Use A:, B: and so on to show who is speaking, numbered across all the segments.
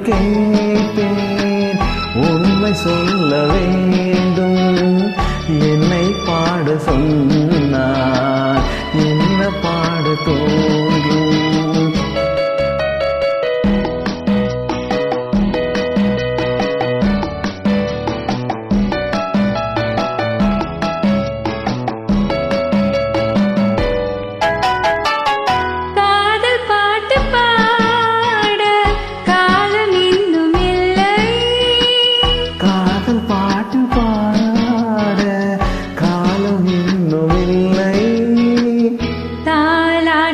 A: கேட்பேன் உண்மை சொல்ல வேண்டும்.
B: என்னை பாட சொல்ல.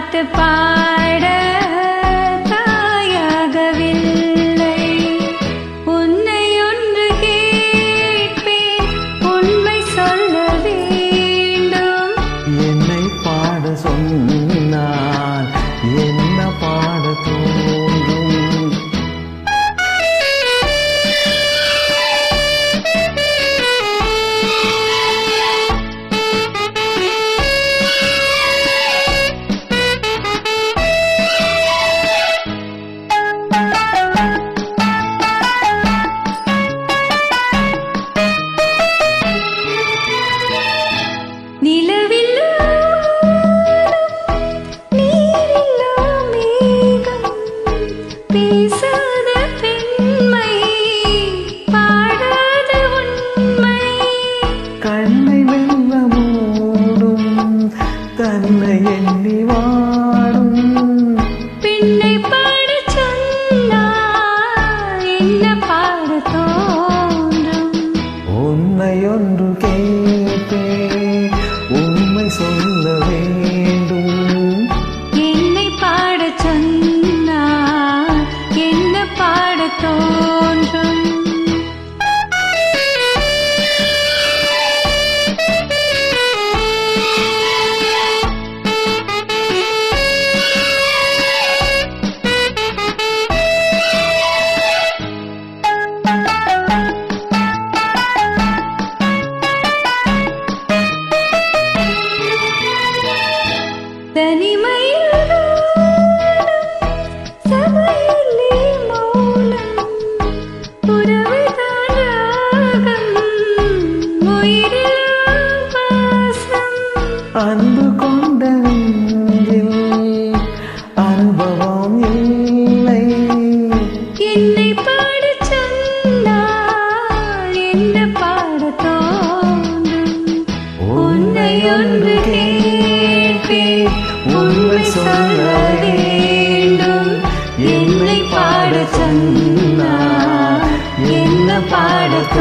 B: தாலாட்டு பாட தன்னை எண்ணி வாடும்.
A: பெண்ணை பாடச் சொன்னால் என்ன பாடத் தோன்றும்?
B: உன்னை ஒன்று கேட்டே உண்மை சொல்ல வேண்டும்.
A: என்னை பாடச் சொன்னால் என்ன பாடத் தோன்றும்
B: அன்பு கொண்ட அனுபவம் இல்லை.
A: என்னை பாடச் சொன்னால் என்ன பாடத் தோன்றும்? உன்னை ஒன்று சொல்ல வேண்டும். என்னை பாட சொன்னால் என்ன பாடத்